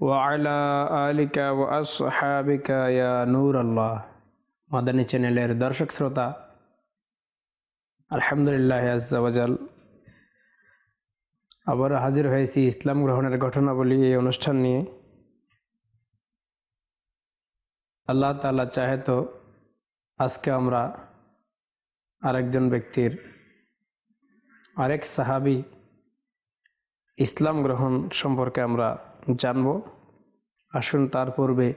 ওয়ালা আলিকা ও আসহাবিকা ইয়া নূর আল্লাহ মাদানী চ্যানেলের দর্শক শ্রোতা, আলহামদুলিল্লাহ আজাল আবার হাজির হয়েছি ইসলাম গ্রহণের ঘটনাবলী এই অনুষ্ঠান নিয়ে। আল্লাহ তালা চাহে তো আজকে আমরা আরেকজন ব্যক্তির আরেক সাহাবি ইসলাম গ্রহণ সম্পর্কে আমরা জানব। আসুন তার পূর্বে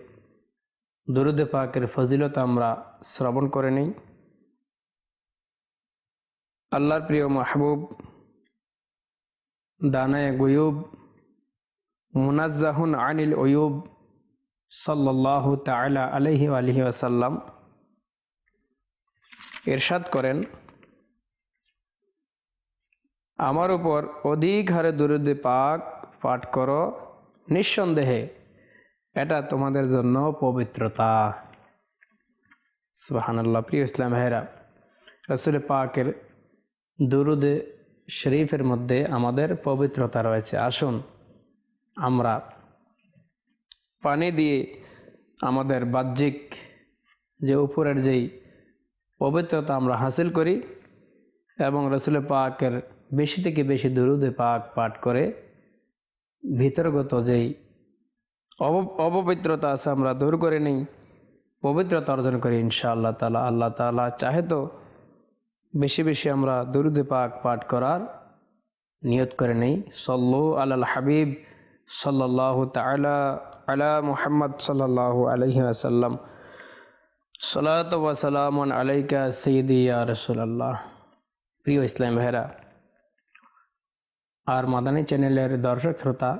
দরুদে পাকের ফজিলত আমরা শ্রবণ করে নিই। আল্লাহর প্রিয় মাহবুব, দানায় গুয়ুব, মুনাজ্জাহুন আনিল ওয়ুব সাল্লাহ তালা আলহি আলহি আসাল্লাম এরশাদ করেন, আমার উপর অধিক হারে দুরুদে পাক পাঠ করো নিঃসন্দেহে এটা তোমাদের জন্য পবিত্রতা। সুবাহান্লাহ প্রিয় ইসলাম হেরা রসুল পাকের দুরুদে শরীফের মধ্যে আমাদের পবিত্রতা রয়েছে। আসুন, আমরা পানি দিয়ে আমাদের বাহ্যিক যে উপরের যেই পবিত্রতা আমরা হাসিল করি এবং রসুল পাকের বেশি থেকে বেশি দুরুদে পাক পাঠ করে ভিতরগত যেই অব, অপবিত্রতা আছে, আমরা দূর করে নিই, পবিত্রতা অর্জন করি ইনশাআল্লাহ তালা আল্লাহ তালা চাহে তো বেশি বেশি আমরা দুরুদে পাক পাঠ করার নিয়ত করে নেই। সল্লু আল হাবিব সাল্লাহ তালা আলা মুহাম্মদ সাল্লাহ আলহি আসাল্লাম সালাত ওয়াসালাম আলাইকা সঈদি ইয়া রসুল্লাহ প্রিয় ইসলাম ভাইরা আর মাদানী চ্যানেলের দর্শক শ্রোতা,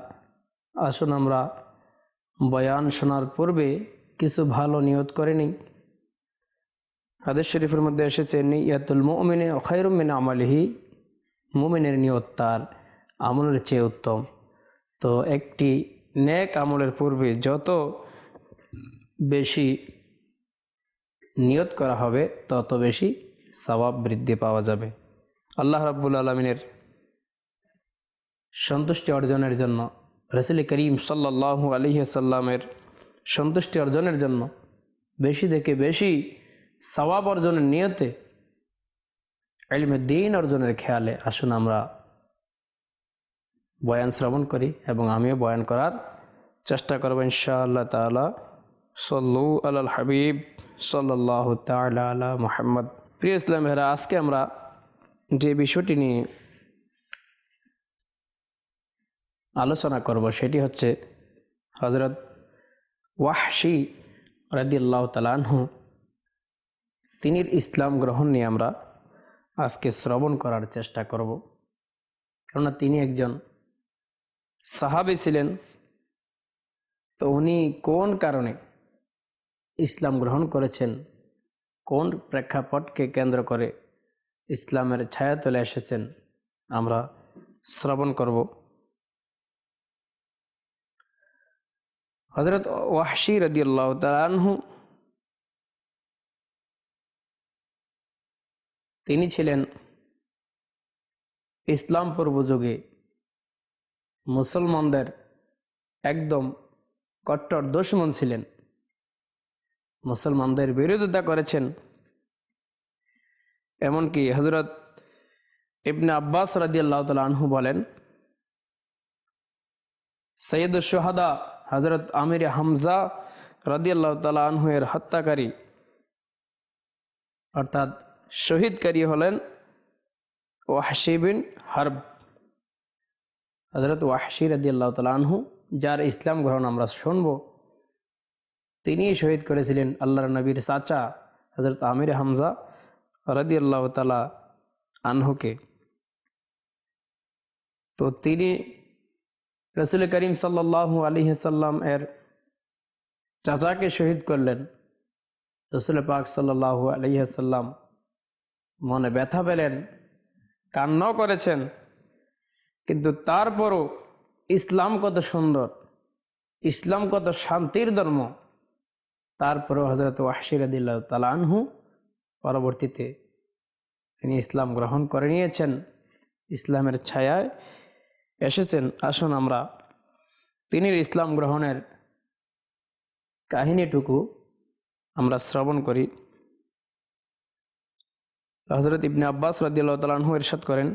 আসুন আমরা বয়ান শোনার পূর্বে কিছু ভালো নিয়ত করে নিই। হাদিস শরীফের মধ্যে এসেছে, নিয়াতুল মুমিনে অখাইরুমিন আমালিহি। মুমিনের নিয়ত তার আমলের চেয়ে উত্তম। তো একটি নেক আমলের পূর্বে যত বেশি নিয়ত করা হবে, তত বেশি সবাব বৃদ্ধি পাওয়া যাবে। আল্লাহ রাব্বুল আলমিনের সন্তুষ্টি অর্জনের জন্য, রসুল করিম সাল্লাহু আলহিসাল্লামের সন্তুষ্টি অর্জনের জন্য বেশি থেকে বেশি সবাব অর্জনের নিয়তে এলমে দিন অর্জনের খেয়ালে আসুন আমরা বয়ান শ্রবণ করি এবং আমিও বয়ান করার চেষ্টা করব ইনশাআল্লাহ তালা সল্লু আল হাবিব সাল্লাহ তালা মোহাম্মদ। প্রিয় ইসলাম আজকে আমরা যে বিষয়টি নিয়ে আলোচনা করব সেটি হচ্ছে হজরত ওয়াহশি রাদিয়াল্লাহ তালানহু তিনি ইসলাম গ্রহণ নিয়ে আমরা আজকে শ্রবণ করার চেষ্টা করব। কেননা তিনি একজন সাহাবি ছিলেন। তো উনি কোন কারণে ইসলাম গ্রহণ করেছেন? কোন প্রেক্ষাপটকে কেন্দ্র করে ইসলামের ছায়া তুলে এসেছেন? আমরা শ্রবণ করব। হজরত ওয়াহশি রদিয়াল্লাহ তালানহু তিনি ছিলেন ইসলাম পূর্ব যুগে মুসলমানদের একদম কট্টর দুশ্মন ছিলেন। মুসলমানদের বিরোধিতা করেছেন। এমনকি হজরত ইবনে আব্বাস রাজিয়াল্লাহ তাল আনহু বলেন সৈয়দ সোহাদা হজরত আমির হামজা রাদিয়াল্লাহ তালা আনহু এর হত্যাকারী অর্থাৎ শহীদকারী হলেন ওয়াহশি বিন হারব। হজরত ওয়াহশি রাদিয়াল্লাহ তালা আনহু, যার ইসলাম গ্রহণ আমরা শুনব, তিনি শহীদ করেছিলেন আল্লাহ নবীর চাচা হজরত আমির হামজা রাদিয়াল্লাহ তালা আনহুকে। তো তিনি রসুল করিম সাল্লাহ আলী সাল্লাম এর চাচাকে শহীদ করলেন। রসুল পাক সাল্লাহু আলহিহাসাল্লাম মনে ব্যথা পেলেন, কান্নাও করেছেন, কিন্তু তারপরও ইসলাম কত সুন্দর, ইসলাম কত শান্তির ধর্ম। তারপরেও হজরত ওয়াহশিরাদিল্লাহ তালানহু পরবর্তীতে তিনি ইসলাম গ্রহণ করে নিয়েছেন। ইসলামের ছায়ায় এসেছেন, আসুন আমরা। তিনি ইসলাম গ্রহণের কাহিনীটুকু আমরা শ্রবণ করি। হজরত ইবনে আব্বাস রদিয়াল্লাহ তালাহু ইরশাদ করেন,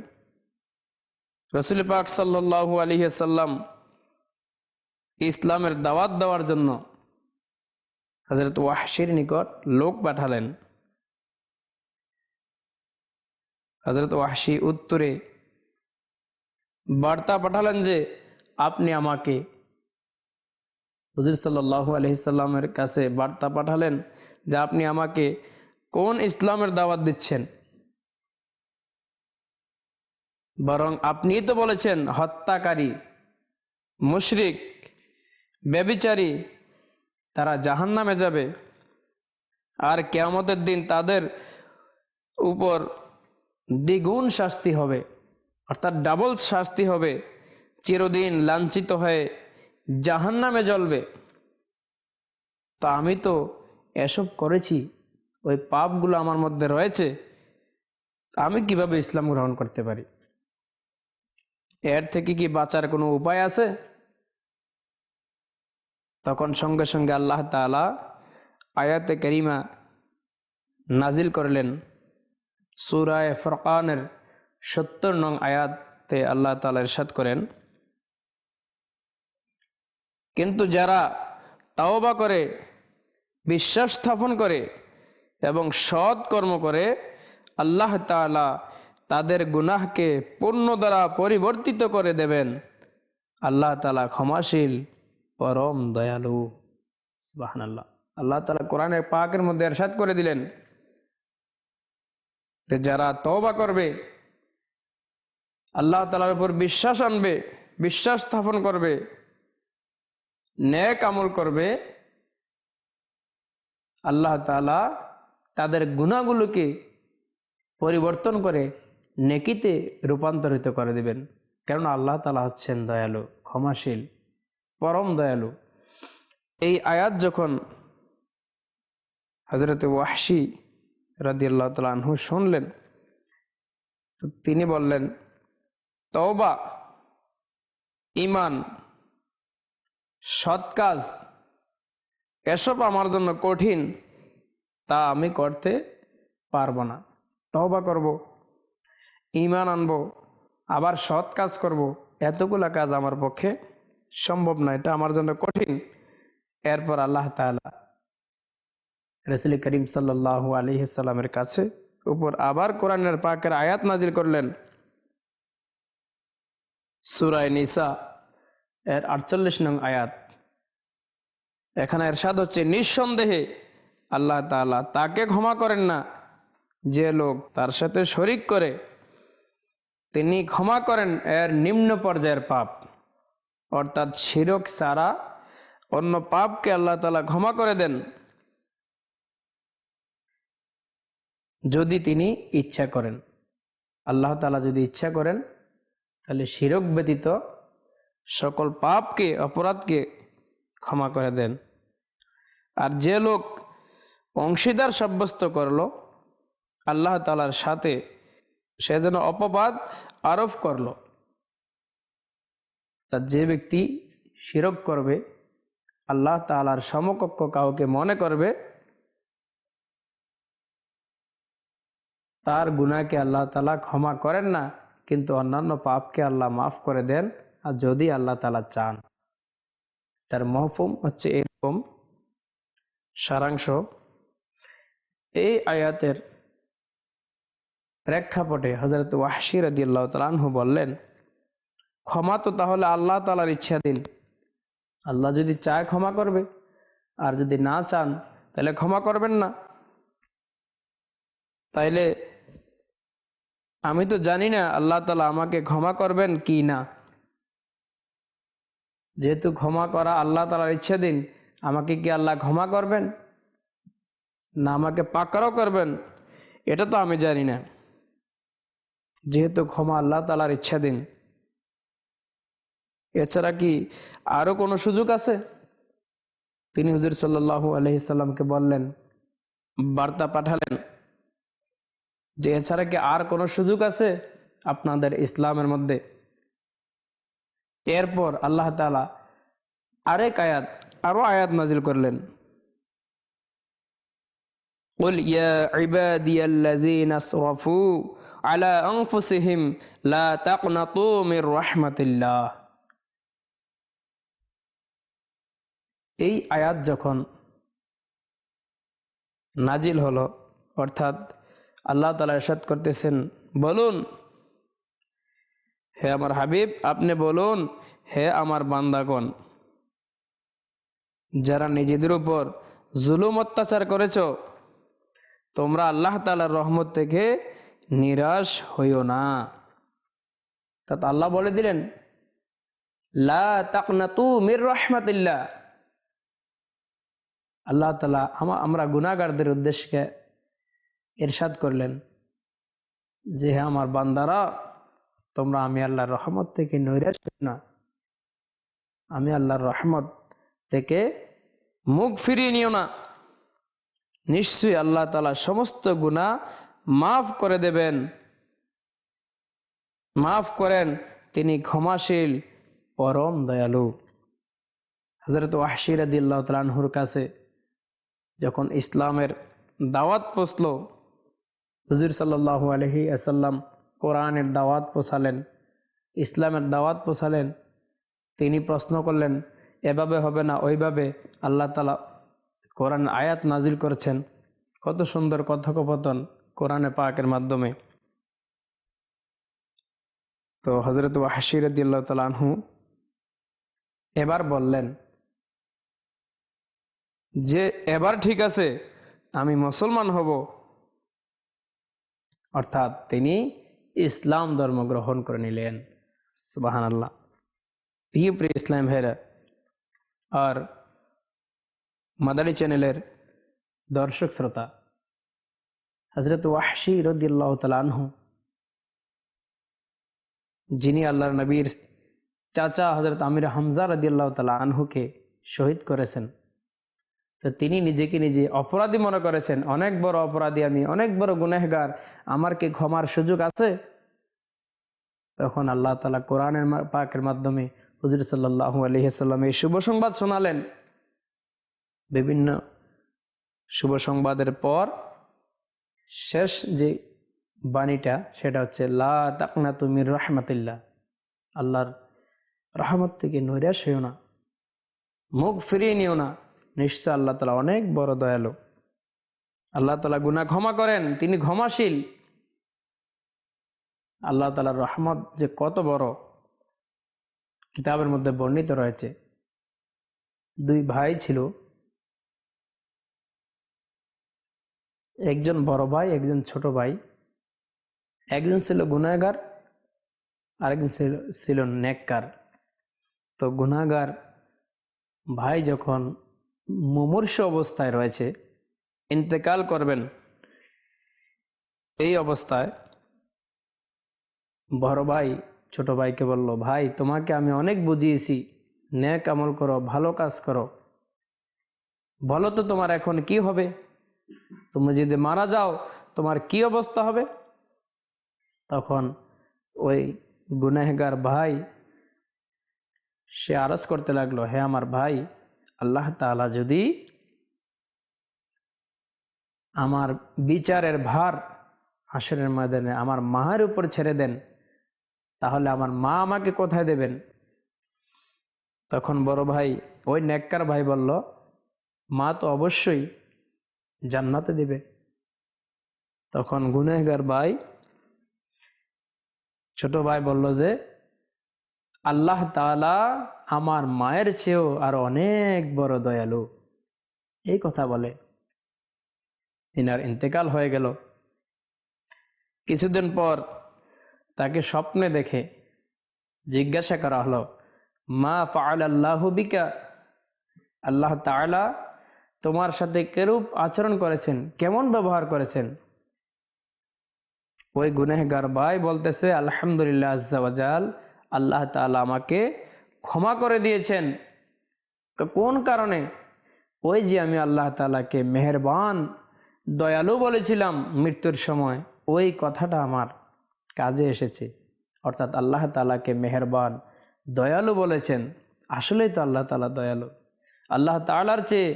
রসুল পাক সাল্লাহু আলহিসাল্লাম ইসলামের দাওয়াত দেওয়ার জন্য হজরত ওয়াহশির নিকট লোক পাঠালেন। হজরত ওয়াহশি উত্তরে বার্তা পাঠালেন যে আপনি আমাকে। হুজুর সাল্লাহু আলহিসাল্লামের কাছে বার্তা পাঠালেন যে আপনি আমাকে কোন ইসলামের দাওয়াত দিচ্ছেন? বরং আপনিই তো বলেছেন, হত্যাকারী, মুশরিক ব্যবিচারী তারা জাহান নামে যাবে। আর কেয়ামতের দিন তাদের উপর দ্বিগুণ শাস্তি হবে। অর্থাৎ ডাবল শাস্তি হবে, চিরদিন লাঞ্ছিত হয়ে জাহান নামে জ্বলবে। তা আমি তো এসব করেছি, ওই পাপগুলো আমার মধ্যে রয়েছে আমি কীভাবে ইসলাম গ্রহণ করতে পারি? এর থেকে কি বাঁচার কোনো উপায় আছে? তখন সঙ্গে সঙ্গে আল্লাহ তালা আয়াতে করিমা নাজিল করলেন, সুরায় ফরকানের সত্তর নং আয়াতে আল্লাহ তালা ইরশাদ করেন, কিন্তু যারা তাওবা করে, বিশ্বাস স্থাপন করে এবং সৎ কর্ম করে, আল্লাহ তালা তাদের গুনাহকে পূর্ণ দ্বারা পরিবর্তিত করে দেবেন। আল্লাহ তালা ক্ষমাশীল, পরম দয়ালু। সুবাহান আল্লাহ আল্লাহ তালা কোরআনের পাকের মধ্যে এরশাদ করে দিলেন যারা তওবা করবে আল্লাহ তালার উপর বিশ্বাস আনবে, বিশ্বাস স্থাপন করবে ন্যাক আমল করবে, আল্লাহ তালা তাদের গুণাগুলোকে পরিবর্তন করে নেকিতে রূপান্তরিত করে দিবেন। কেননা আল্লাহ তালা হচ্ছেন দয়ালু, ক্ষমাশীল, পরম দয়ালু। এই আয়াত যখন হজরত রাদি আল্লাহ তালা আনহু শুনলেন, তো তিনি বললেন তওবা ইমান সৎ কাজ, এসব আমার জন্য কঠিন, তা আমি করতে পারব না। তহবা করব ইমান আনব, আবার সৎ কাজ করব, এতগুলা কাজ আমার পক্ষে সম্ভব না, এটা আমার জন্য কঠিন। এরপর আল্লাহ তালা রসুল করিম সাল্লাহ আলিহাল্লামের কাছে উপর আবার কোরআনের পাকের আয়াত নাজিল করলেন সুরায় নিসা এর আটচল্লিশ নং আয়াত। এখানে এরশাদ হচ্ছে, নিঃসন্দেহে আল্লাহ তালা তাকে ক্ষমা করেন না, যে লোক তার সাথে শরিক করে, তিনি ক্ষমা করেন এর নিম্ন পর্যায়ের পাপ। অর্থাৎ শিরক সারা অন্য পাপকে আল্লাহ তালা ক্ষমা করে দেন। যদি তিনি ইচ্ছা করেন, আল্লাহ তালা যদি ইচ্ছা করেন তাহলে শিরক ব্যতীত সকল পাপকে, অপরাধকে ক্ষমা করে দেন। আর যে লোক অংশীদার সাব্যস্ত করল, আল্লাহ তালার সাথে সে যেন অপবাদ আরোপ করল, তা যে ব্যক্তি শিরক করবে, আল্লাহ তালার সমকক্ষ কাউকে মনে করবে, তার গুণাকে আল্লাহ তালা ক্ষমা করেন না। কিন্তু অন্যান্য পাপকে আল্লাহ মাফ করে দেন, আর যদি আল্লাহ তালা চান। তার মহফুম হচ্ছে এরকম সারাংশ। এই আয়াতের প্রেক্ষাপটে হজরত ওয়াহশির আদি বললেন, ক্ষমা তো তাহলে আল্লাহ তালার ইচ্ছাধীন আল্লাহ যদি চায় ক্ষমা করবে, আর যদি না চান, তাহলে ক্ষমা করবেন না। তাইলে আমি তো জানি না আল্লাহ তালা আমাকে ক্ষমা করবেন কি না। যেহেতু ক্ষমা করা আল্লাহ তালার ইচ্ছা দিন, আমাকে কি আল্লাহ ক্ষমা করবেন? না, আমাকে পাকড়াও করবেন? এটা তো আমি জানি না। যেহেতু ক্ষমা আল্লাহ তালার ইচ্ছাধীন এছাড়া কি আরও কোনো সুযোগ আছে? তিনি হুজুর সাল্লাহু আলহিসাল্লামকে বললেন, বার্তা পাঠালেন যে এছাড়া কি আর কোনো সুযোগ আছে আপনাদের ইসলামের মধ্যে এরপর আল্লাহ তালা আরেক আয়াত আরো আয়াত নাজিল করলেন قل يا عبادي الذين اسرفوا على أنفسهم لا تقنطوا من رحمة الله এই আয়াত যখন নাজিল হলো অর্থাৎ আল্লাহ তালা এরশাদ করতেছেন, বলুন, হে আমার হাবিব, আপনি বলুন, হে আমার বান্দাগণ, যারা নিজেদের উপর জুলুম অত্যাচার করেছ, তোমরা আল্লাহ তালার রহমত থেকে নিরাশ হইও না। তা আল্লাহ বলে দিলেন, লা আল্লাহ তালা আমরা গুণাগারদের উদ্দেশ্যে ইরশাদ করলেন, যে হ্যাঁ আমার বান্দারা, তোমরা আমি আল্লাহর রহমত থেকে নৈরাশ না। আমি আল্লাহর রহমত থেকে মুখ ফিরিয়ে নিও না। নিশ্চয়ই আল্লাহ তালা সমস্ত গুণা মাফ করে দেবেন। মাফ করেন, তিনি ক্ষমাশীল, পরম দয়ালু। হজরত ওয়াহশির আদিল্লাহ তালানহুর কাছে যখন ইসলামের দাওয়াত পৌঁছল হুজুর সাল্লাহ আলহি আসাল্লাম কোরআনের দাওয়াত পোষালেন, ইসলামের দাওয়াত পোষালেন। তিনি প্রশ্ন করলেন, এভাবে হবে না, ওইভাবে আল্লাহ তালা কোরআন আয়াত নাজিল করেছেন। কত সুন্দর কথোপকথন কোরআনে পাকের মাধ্যমে। তো হজরত ওয়াহশির আদিল্লাহ তালানহু এবার বললেন, যে এবার ঠিক আছে, আমি মুসলমান হব অর্থাৎ তিনি ইসলাম ধর্ম গ্রহণ করে নিলেন। সুবাহান আল্লাহ প্রিয় ইসলাম ভাইরা আর মাদারি চ্যানেলের দর্শক শ্রোতা হজরত ওয়াহশি রদিল্লাহ তালানহু যিনি আল্লাহর নবীর চাচা হজরত আমির হামজা রদিয়াল্লাহ তালা আনহুকে শহীদ করেছেন তো তিনি নিজেকে নিজে অপরাধী মনে করেছেন। অনেক বড় অপরাধী আমি, অনেক বড় গুনেহগার। আমার কি ক্ষমার সুযোগ আছে? তখন আল্লাহ তালা কোরআনের পাকের মাধ্যমে হুজুর সাল্লাহ আলহিসাল্লাম এই শুভ সংবাদ শোনালেন। বিভিন্ন শুভ সংবাদের পর শেষ যে বাণীটা, সেটা হচ্ছে, লা তাকনা তুমির রহমতুল্লাহ। আল্লাহর রহমত থেকে নৈরাশ হইও না, মুখ ফিরিয়ে নিও না। নিশ্চয় আল্লাহ তালা অনেক বড় দয়ালু। আল্লাহ তালা গুনা ক্ষমা করেন, তিনি ক্ষমাশীল। আল্লাহ তালার রহমত যে কত বড়, কিতাবের মধ্যে বর্ণিত রয়েছে। দুই ভাই ছিল। একজন বড় ভাই, একজন ছোট ভাই। একজন ছিল গুনাগার আরেকজন ছিল ছিল নেককার। তো গুনাগার ভাই যখন মুমূর্ষ অবস্থায় রয়েছে। ইন্তেকাল করবেন। এই অবস্থায় বড় ভাই, ছোট ভাইকে বলল, ভাই, তোমাকে আমি অনেক বুঝিয়েছি। ন্যাক আমল করো, ভালো কাজ করো। বলো তো তোমার এখন কি হবে? তুমি যদি মারা যাও, তোমার কি অবস্থা হবে? তখন ওই গুনাহগার ভাই, সে আরজ করতে লাগল, হে আমার ভাই আল্লাহ তালা যদি আমার বিচারের ভার হাসরের ময়দানে আমার মায়ের উপর ছেড়ে দেন, তাহলে আমার মা আমাকে কোথায় দেবেন? তখন বড় ভাই, ওই নেককার ভাই বলল, মা তো অবশ্যই জান্নাতে দেবে। তখন গুনেগার ভাই, ছোট ভাই বলল যে, আল্লাহ তালা আমার মায়ের চেয়েও আর অনেক বড় দয়ালু। এই কথা বলে। ইনার ইন্তেকাল হয়ে গেল। কিছুদিন পর তাকে স্বপ্নে দেখে জিজ্ঞাসা করা হলো, মা ফাল আল্লাহ বিকা? আল্লাহ তালা তোমার সাথে কেরূপ আচরণ করেছেন, কেমন ব্যবহার করেছেন? ওই গুনেহগার ভাই বলতেছে, আলহামদুলিল্লাহ আজ্জাওয়াজাল আল্লাহ তাআলা আমাকে ক্ষমা করে দিয়েছেন। কোন কারণে? ওই যে আমি আল্লাহ তালাকে মেহেরবান, দয়ালু বলেছিলাম মৃত্যুর সময়, ওই কথাটা আমার কাজে এসেছে। অর্থাৎ আল্লাহ তালাকে মেহেরবান, দয়ালু বলেছেন। আসলেই তো আল্লাহ তালা দয়ালু। আল্লাহ তাআলার চেয়ে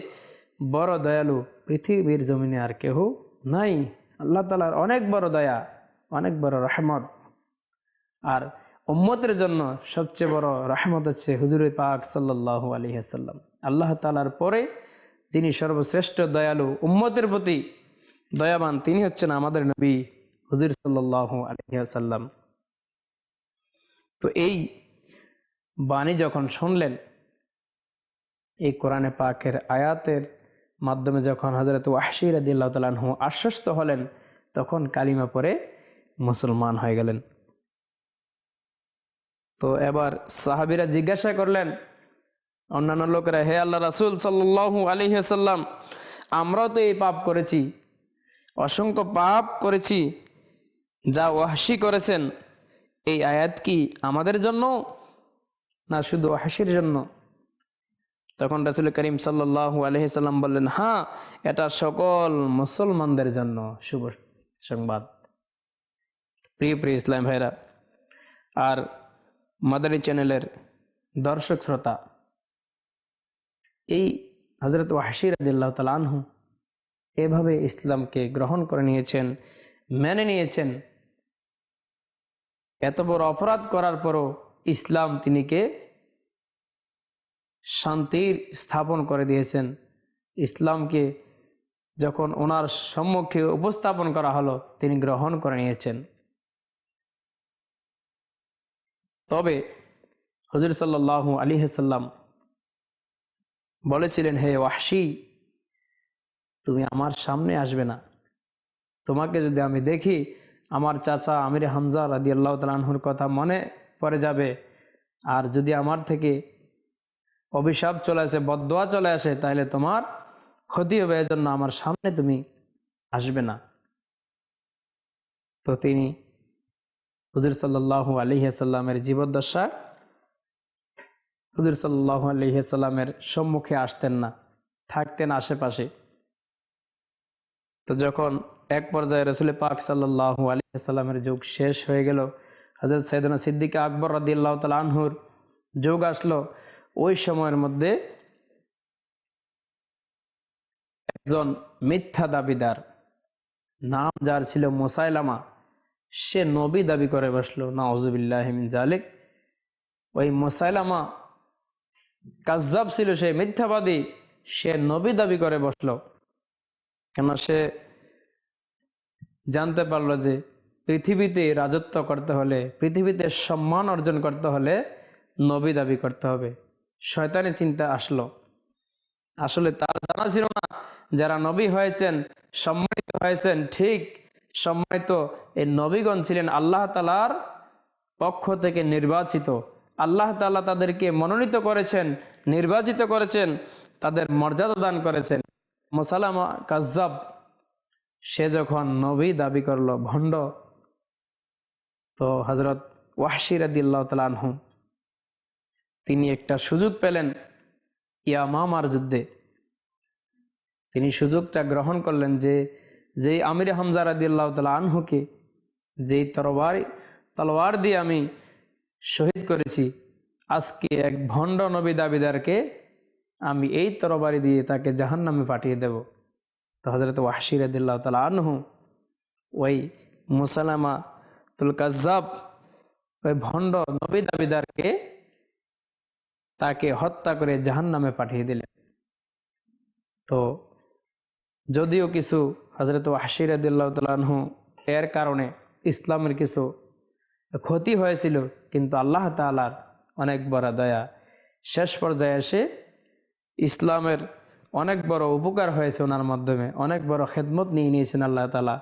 বড় দয়ালু পৃথিবীর জমিনে আর কেহ নাই। আল্লাহ তালার অনেক বড় দয়া, অনেক বড় রহমত। আর উম্মতের জন্য সবচেয়ে বড় রহমত হচ্ছে হুজুর পাক সাল্লাল্লাহু আলাইহি আসাল্লাম আল্লাহ তালার পরে যিনি সর্বশ্রেষ্ঠ দয়ালু, উম্মতের প্রতি দয়াবান, তিনি হচ্ছেন আমাদের নবী হুজুর সাল্লাল্লাহু আলাইহি আসাল্লাম তো এই বাণী যখন শুনলেন, এই কোরআনে পাকের আয়াতের মাধ্যমে যখন হজরত ওয়াহশি রাদিল্লাহ তালাহু আশ্বস্ত হলেন, তখন কালিমা পরে মুসলমান হয়ে গেলেন। তো এবার সাহাবিরা জিজ্ঞাসা করলেন, অন্যান্য লোকেরা, হে আল্লাহ রাসুল সাল্লাহু আলহিহাল্লাম আমরাও তো এই পাপ করেছি, অসংখ্য পাপ করেছি, যা ওয়াহশি করেছেন, এই আয়াত কি আমাদের জন্য না শুধু ওয়াহশির জন্য? তখন রাসুল করিম সাল্লাহ আলহিসাল্লাম বললেন হ্যাঁ এটা সকল মুসলমানদের জন্য শুভ সংবাদ। প্রিয় প্রিয় ইসলাম ভাইরা, আর মাদারি চ্যানেলের দর্শক শ্রোতা। এই হজরত ওয়াহশির আদিল্লাহ তাল আনহু এভাবে ইসলামকে গ্রহণ করে নিয়েছেন, মেনে নিয়েছেন। এত বড় অপরাধ করার পরও ইসলাম তিনিকে শান্তির স্থাপন করে দিয়েছেন। ইসলামকে যখন ওনার সম্মুখে উপস্থাপন করা হলো, তিনি গ্রহণ করে নিয়েছেন। তবে হজর সাল্লাহ আলী হাসাল্লাম বলেছিলেন, হে ওয়াহশি, তুমি আমার সামনে আসবে না। তোমাকে যদি আমি দেখি, আমার চাচা আমির হামজা রাদি আল্লাহ তালাহুর কথা মনে পড়ে যাবে। আর যদি আমার থেকে অভিশাপ চলে আসে বদোয়া চলে আসে, তাহলে তোমার ক্ষতি হবে। এজন্য আমার সামনে তুমি আসবে না। তো তিনি হুজুর সাল্লাহু আলিহাসাল্লামের জীবদ্দশা, হুজুর সাল্লাহু আলিহাসাল্লামের সম্মুখে আসতেন না, থাকতেন আশেপাশে। তো যখন এক পর্যায়ে রসুল পাক সাল্লাহু আলিহাসাল্লামের যুগ শেষ হয়ে গেল হজরত সৈদনা সিদ্দিক আকবর রদিল্লাহ তাল আনহুর যুগ আসলো, ওই সময়ের মধ্যে একজন মিথ্যা দাবিদার, নাম যার ছিল মোসাইলামা সে নবী দাবি করে বসল নাউজুবিল্লাহমিন জালিক ওই মোসাইলামা কাজ্জাব ছিল সে মিথ্যাবাদী, সে নবী দাবি করে বসল। কেন সে জানতে পারল যে পৃথিবীতে রাজত্ব করতে হলে, পৃথিবীতে সম্মান অর্জন করতে হলে নবী দাবি করতে হবে। শয়তানি চিন্তা আসলো। আসলে তার জানা ছিল না, যারা নবী হয়েছেন, সম্মানিত হয়েছেন, ঠিক সম্মানিত এই নবীগণ ছিলেন আল্লাহ তালার পক্ষ থেকে নির্বাচিত। আল্লাহ তালা তাদেরকে মনোনীত করেছেন, নির্বাচিত করেছেন, তাদের মর্যাদা দান করেছেন। মোসালামা কাজ্জাব, সে যখন নবী দাবি করল, ভণ্ড, তো হজরত ওয়াহশিরাদিল্লাহ তালানহু তিনি একটা সুযোগ পেলেন ইয়ামামার যুদ্ধে। তিনি সুযোগটা গ্রহণ করলেন যে যেই আমির হামজা রাদিল্লাহ তালা আনহুকে যেই তরবার, তলোয়ার দিয়ে আমি শহীদ করেছি, আজকে এক ভণ্ড নবী দাবিদারকে আমি এই তরবারি দিয়ে তাকে জাহান নামে পাঠিয়ে দেব। তো হজরত ওয়াহশির আদিল্লাহ তালা আনহু, ওই মুসালামা তুল ওই ভণ্ড নবী দাবিদারকে তাকে হত্যা করে জাহান নামে পাঠিয়ে দিলেন। তো যদিও কিছু হজরত হাসির আদিল্লাহ এর কারণে ইসলামের কিছু ক্ষতি হয়েছিল, কিন্তু আল্লাহ তালার অনেক বড় দয়া। শেষ পর্যায়ে এসে ইসলামের অনেক বড় উপকার হয়েছে ওনার মাধ্যমে, অনেক বড় খেদমত নিয়ে নিয়েছেন আল্লাহ তালা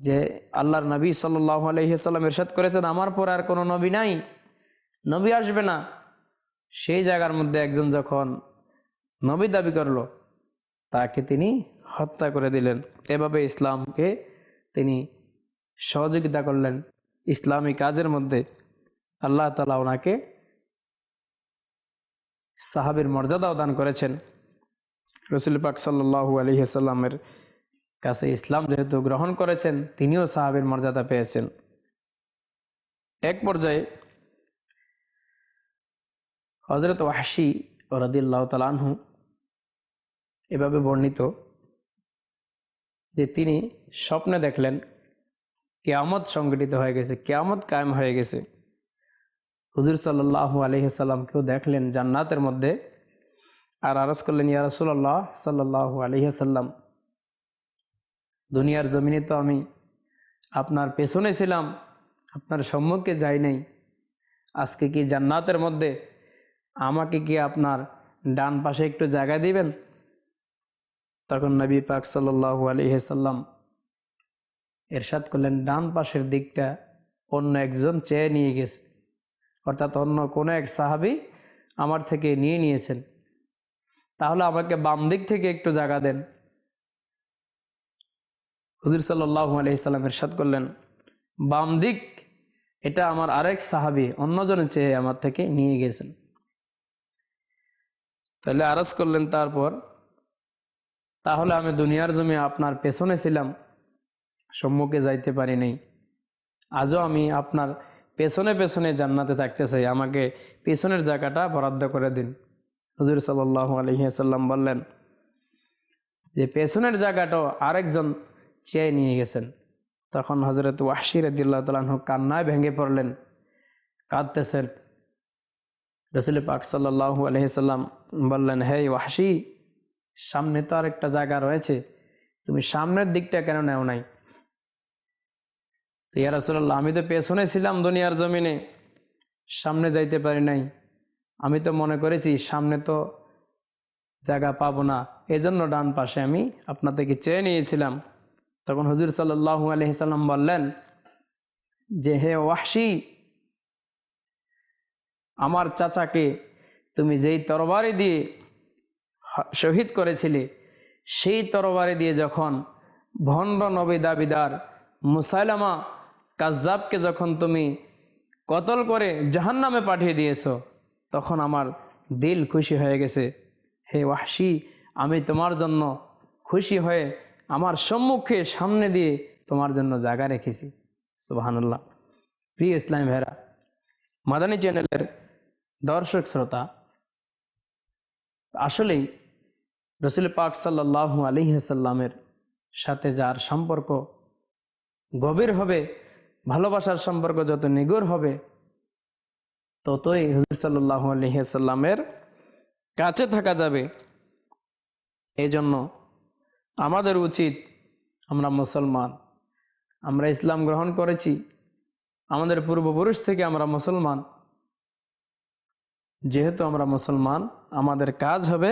যে আল্লাহর নবী সাল্লাহ আলহিহাল্লাম এরশাদ করেছেন, আমার পর আর কোনো নবী নাই, নবী আসবে না। সেই জায়গার মধ্যে একজন যখন নবী দাবি করল তাকে তিনি হত্যা করে দিলেন। এভাবে ইসলামকে তিনি সহযোগিতা করলেন ইসলামী কাজের মধ্যে। আল্লাহ তালা ওনাকে সাহাবির মর্যাদাও দান করেছেন। রসুল পাক সাল্লু আলহিসাল্লামের কাছে ইসলাম যেহেতু গ্রহণ করেছেন, তিনিও সাহাবির মর্যাদা পেয়েছেন। এক পর্যায়ে হজরত ওয়াসি রদিল্লাহ তালানহু এভাবে বর্ণিত যে তিনি স্বপ্নে দেখলেন, কেয়ামত সংগঠিত হয়ে গেছে, কেয়ামত কায়েম হয়ে গেছে। হুজুর সাল্লাহ আলহিসাল্লামকেও দেখলেন জান্নাতের মধ্যে আর আরজ করলেন, ইয়া রসুল্লাহ সাল্লাহ আলহিসাল্লাম দুনিয়ার জমিনে তো আমি আপনার পেছনে ছিলাম, আপনার সম্মুখে যাই নাই, আজকে কি জান্নাতের মধ্যে আমাকে কি আপনার ডান পাশে একটু জায়গা দিবেন? তখন নবী পাক সাল্লাহ আলহিসাল্লাম এরশাদ করলেন, ডান পাশের দিকটা অন্য একজন চেয়ে নিয়ে গেছে। অর্থাৎ অন্য কোনো এক সাহাবি আমার থেকে নিয়ে নিয়েছেন। তাহলে আমাকে বাম দিক থেকে একটু জায়গা দেন। হুজুর সাল্লাহ আলহিসাল্লাম এরশাদ করলেন, বাম দিক, এটা আমার আরেক সাহাবি, অন্যজনে চেয়ে আমার থেকে নিয়ে গেছেন। তাহলে আরজ করলেন, তারপর তাহলে আমি দুনিয়ার জমি আপনার পেছনে ছিলাম, সম্মুখে যাইতে পারি নাই। আজও আমি আপনার পেছনে পেছনে জান্নাতে থাকতে চাই। আমাকে পেছনের জায়গাটা বরাদ্দ করে দিন। হুজুর সাল্লাহ আলহিহাসাল্লাম বললেন যে, পেছনের জায়গাটাও আরেকজন চেয়ে নিয়ে গেছেন। তখন হজরত ওয়াসির রদিল্লাহ তালাহ কান্নায় ভেঙে পড়লেন, কাঁদতেছেন। রসুল পাক সাল্লাহু আলহিসাল্লাম বললেন হে ওয়াসি সামনে তো আরেকটা জায়গা রয়েছে। তুমি সামনের দিকটা কেন নেও নাই? তো ইয়া রসুল্লাহ আমি তো পেছনে ছিলাম দুনিয়ার জমিনে, সামনে যাইতে পারি নাই। আমি তো মনে করেছি সামনে তো জায়গা পাবো না। এজন্য ডান পাশে আমি আপনার থেকে চেয়ে নিয়েছিলাম। তখন হুজুর সাল্লাহু আলহিসাল্লাম বললেন যে, হে ওয়াসি আমার চাচাকে তুমি যেই তরবারি দিয়ে শহীদ করেছিলে, সেই তরবারি দিয়ে যখন ভণ্ড নবী দাবিদার মুসাইলামা কাজাবকে যখন তুমি কতল করে জাহান নামে পাঠিয়ে দিয়েছ, তখন আমার দিল খুশি হয়ে গেছে। হে ওয়াসি আমি তোমার জন্য খুশি হয়ে আমার সম্মুখে সামনে দিয়ে তোমার জন্য জায়গা রেখেছি। সুবাহানুল্লাহ। প্রিয় ইসলাম ভেরা মাদানী চ্যানেলের দর্শক শ্রোতা, আসলেই রসুল পাক সাল্লাহু আলিহাসাল্লামের সাথে যার সম্পর্ক গভীর হবে, ভালোবাসার সম্পর্ক যত নিগর হবে, ততই হুজুর সাল্লাহ আলহিহাসাল্লামের কাছে থাকা যাবে। এই জন্য আমাদের উচিত, আমরা মুসলমান, আমরা ইসলাম গ্রহণ করেছি, আমাদের পূর্বপুরুষ থেকে আমরা মুসলমান, যেহেতু আমরা মুসলমান, আমাদের কাজ হবে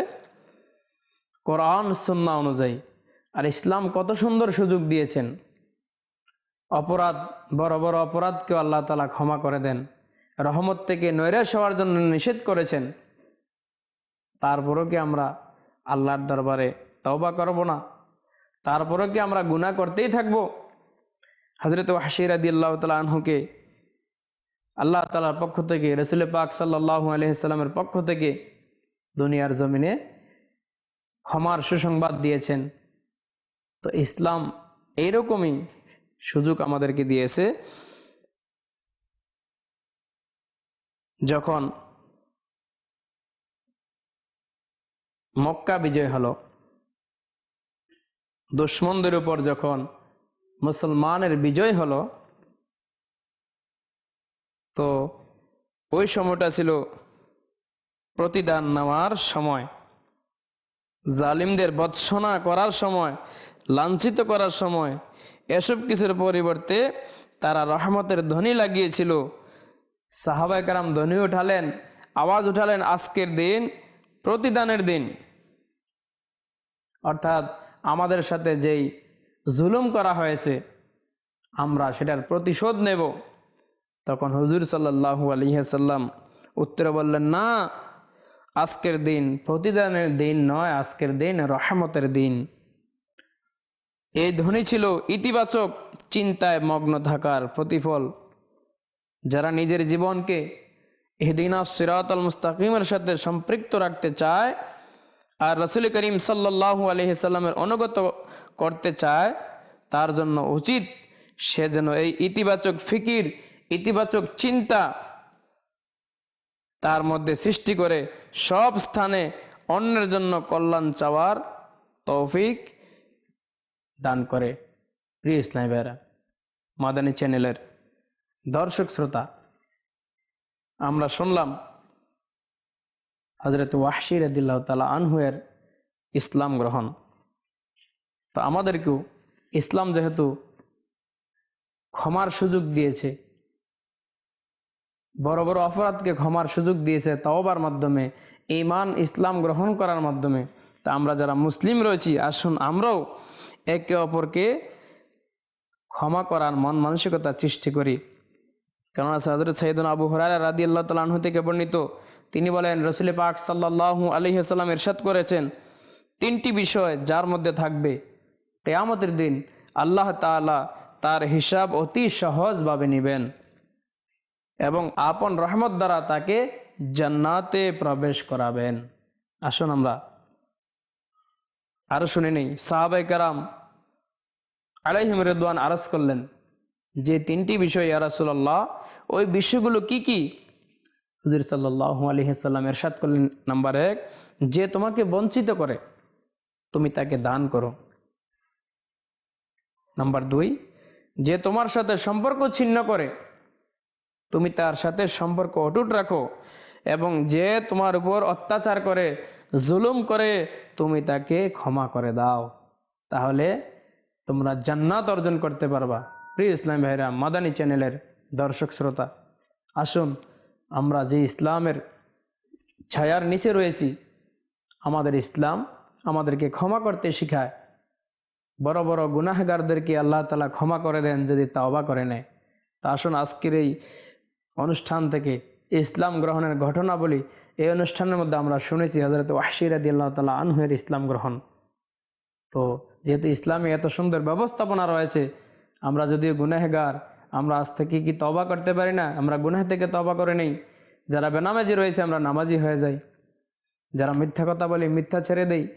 কোরআন সন্না অনুযায়ী। আর ইসলাম কত সুন্দর সুযোগ দিয়েছেন। অপরাধ, বড় বড় অপরাধকেও আল্লাহ তালা ক্ষমা করে দেন। রহমত থেকে নৈরাশ হওয়ার জন্য নিষেধ করেছেন। তারপরও কি আমরা আল্লাহর দরবারে তওবা করব না? তারপরও কি আমরা গুণা করতেই থাকব? হজরত হাসির আদি আল্লাহ তালা আনহুকে আল্লাহ তালার পক্ষ থেকে, রসুল পাক সাল্লাহু আলহিসাল্লামের পক্ষ থেকে দুনিয়ার জমিনে ক্ষমার সুসংবাদ দিয়েছেন। তো ইসলাম এইরকমই সুযোগ আমাদেরকে দিয়েছে, যখন মক্কা বিজয় হলো, দুশ্মনদের উপর যখন মুসলমানের বিজয় হলো, তো ওই সময়টা ছিল প্রতিদান নেওয়ার সময়। জালিমদের বৎসনা করার সময়, লাঞ্ছিত করার সময় এসব কিছুর পরিবর্তে তারা রহমতের ধ্বনি লাগিয়েছিল। সাহাবাই কারাম ধ্বনি উঠালেন, আওয়াজ উঠালেন আজকের দিন, প্রতিদানের দিন। অর্থাৎ আমাদের সাথে যেই জুলুম করা হয়েছে, আমরা সেটার প্রতিশোধ নেব। তখন হুজুর সাল্লাহু আলিহাসাল্লাম উত্তরে বললেন, না আজকের দিন প্রতিদানের দিন নয়, আজকের দিন রহমতের দিন। এই ধ্বনি ছিল ইতিবাচক চিন্তায় মগ্ন থাকার প্রতিফল। যারা নিজের জীবনকে এহদিনা সিরাতল মুস্তাকিমের সাথে সম্পৃক্ত রাখতে চায় আর রসুল করিম সাল্লাহ আলহিসাল্লামের অনুগত করতে চায়, তার জন্য উচিত সে যেন এই ইতিবাচক ফিকির, ইতিবাচক চিন্তা তার মধ্যে সৃষ্টি করে সব স্থানে অন্যের জন্য কল্যাণ চাওয়ার তৌফিক দান করে। প্রিয় ইসলাম ভাইরা মাদানী চ্যানেলের দর্শক শ্রোতা, আমরা শুনলাম হজরত ওয়াহশির আদিল্লাহ তালা আনহুয়ের ইসলাম গ্রহণ। তো আমাদেরকেও ইসলাম যেহেতু ক্ষমার সুযোগ দিয়েছে বড় বড় অপরাধকে ক্ষমার সুযোগ দিয়েছে তাওবার মাধ্যমে ইমান ইসলাম গ্রহণ করার মাধ্যমে। তা আমরা যারা মুসলিম রয়েছি, আসুন আমরাও একে অপরকে ক্ষমা করার মন মানসিকতা সৃষ্টি করি। কেননা হজরত সৈয়দুল আবু হরারা রাদি আল্লাহ তালাহু থেকে বর্ণিত, তিনি বলেন, রসুল পাক সাল্লাহ আলহিহাল্লাম ইরশাদ করেছেন, তিনটি বিষয় যার মধ্যে থাকবে। কেয়ামতের দিন আল্লাহ তালা তার হিসাব অতি সহজভাবে নেবেন। এবং আপন রহমত দ্বারা তাকে জান্নাতে প্রবেশ করাবেন। আসুন আমরা আরও শুনে নেই। সাহাবাই কারাম আলাইহিম রেদওয়ান আরজ করলেন যে, তিনটি বিষয় ইয়ারাসুল্লাহ ওই বিষয়গুলো কি কি? হুজুর সাল্লাহ আলহিসাল্লাম এরশাদ করলেন, নাম্বার এক, যে তোমাকে বঞ্চিত করে, তুমি তাকে দান করো। নাম্বার দুই, যে তোমার সাথে সম্পর্ক ছিন্ন করে তুমি তার সাথে সম্পর্ক অটুট রাখো এবং যে তোমার উপর অত্যাচার করে, জুলুম করে, তুমি তাকে ক্ষমা করে দাও। তাহলে তোমরা জান্নাত অর্জন করতে পারবা। প্রিয় ইসলাম ভাইরা, মাদানী চ্যানেলের দর্শক শ্রোতা, আসুন আমরা যে ইসলামের ছায়ার নিচে রয়েছি, আমাদের ইসলাম আমাদেরকে ক্ষমা করতে শেখায়। বড় বড় গুনাহগারদেরকে আল্লাহ তালা ক্ষমা করে দেন যদি তাওবা করে নেয়। তা আসুন আজকের এই অনুষ্ঠান থেকে ইসলাম গ্রহণের ঘটনা বলি এই অনুষ্ঠানের মধ্যে আমরা শুনেছি হজরত ওয়াহির আদি আল্লাহ তালা আনহুয়ের ইসলাম গ্রহণ। তো যেহেতু ইসলামে এত সুন্দর ব্যবস্থাপনা রয়েছে, আমরা যদিও গুনাহগার, আমরা আজ থেকে কি তবা করতে পারি না? আমরা গুনাহ থেকে তবা করে নেই। যারা বেনামাজি রয়েছে, আমরা নামাজি হয়ে যাই। যারা মিথ্যা কথা বলি, মিথ্যা ছেড়ে দেই।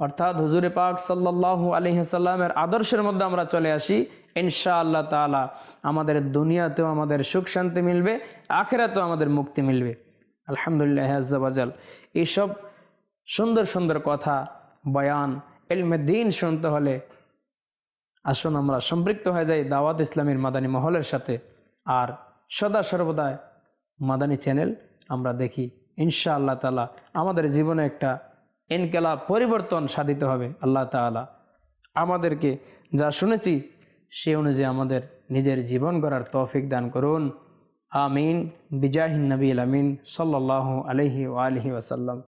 অর্থাৎ হুজুরে পাক সাল্লাহ আলহিসাল্লামের আদর্শের মধ্যে আমরা চলে আসি ইনশা আল্লাহ তালা আমাদের দুনিয়াতেও আমাদের সুখ শান্তি মিলবে, আখেরাতেও আমাদের মুক্তি মিলবে। আলহামদুলিল্লাহ আজাল এইসব সুন্দর সুন্দর কথা, বয়ান এলমে দিন শুনতে হলে আসুন আমরা সম্পৃক্ত হয়ে যাই দাওয়াত ইসলামীর মাদানী মহলের সাথে। আর সদা সর্বদায় মাদানী চ্যানেল আমরা দেখি ইনশা আল্লাহ তালা আমাদের জীবনে একটা ইনকেলা পরিবর্তন সাধিত হবে আল্লাহ তালা আমাদেরকে যা শুনেছি, সে অনুযায়ী আমাদের নিজের জীবন গড়ার তৌফিক দান করুন। আমিন। বিজাহিন নবী আমিন। সাল্লাহ আলহি আলহি ওয়াসাল্লাম।